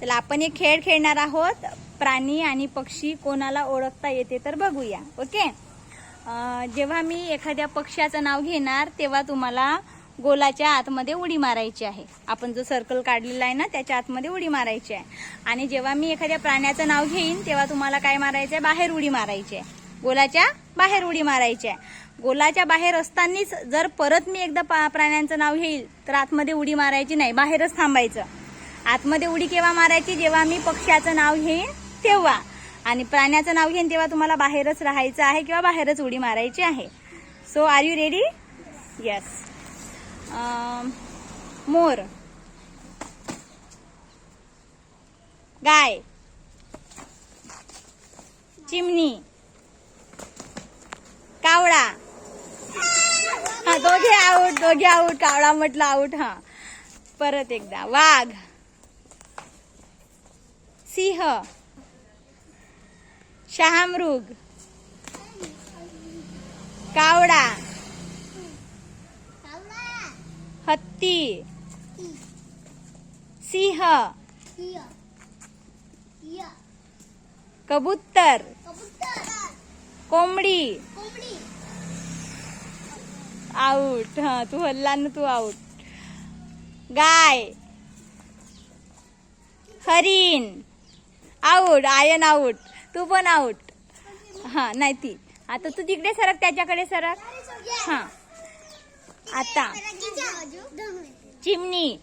चला आपण एक खेळ खेळणार आहोत. प्राणी आणि पक्षी कोणाला ओळखता येते तर बघूया. ओके? जेव्हा मी एखाद्या पक्ष्याचं नाव घेणार तेव्हा तुम्हाला गोलाच्या आतमध्ये उडी मारायची आहे. आपण जो सर्कल काढलेला आहे ना त्याच्या आतमध्ये उडी मारायची आहे. आणि जेव्हा मी एखाद्या प्राण्याचं नाव घेईन तेव्हा तुम्हाला काय मारायचं आहे? बाहेर उडी मारायची आहे. गोलाच्या बाहेर उडी मारायची आहे. गोलाच्या बाहेर असतानाच जर परत मी एकदा पा- प्राण्यांचं नाव घेईल तर आतमध्ये उडी मारायची नाही. बाहेरच थांबायचं. आतमध्ये उडी केव्हा मारायची जेव्हा मी पक्ष्याचं नाव घेईन तेव्हा. आणि प्राण्याचं नाव घेईन तेव्हा तुम्हाला बाहेरच राहायचं आहे किंवा बाहेरच उडी मारायची आहे. So are you ready yes मोर. गाय. चिमणी. कावळा. हा दोघे आऊट दोघे आऊट कावळा म्हटलं आऊट हा. परत एकदा. वाघ. सिंह. शहामृग. कावडा. हत्ती. सिंह. कबूतर. कोंबडी. आऊट. हा तू हल्ला ना तू आऊट. गाय. हरिण. आऊट आयन आऊट तू पण आऊट हा नाही ती. आता तू तिकडे सरक त्याच्याकडे सरक. हा. आता. चिमणी.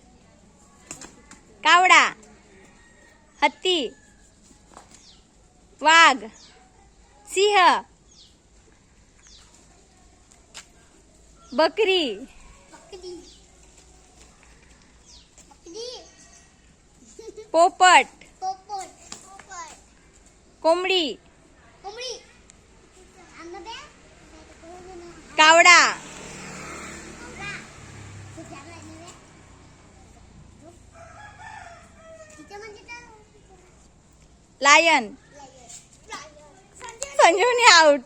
कावडा. हत्ती. वाघ. सिंह. बकरी. पोपट. कोंबडी. कावडा. लायन संजीवनी आऊट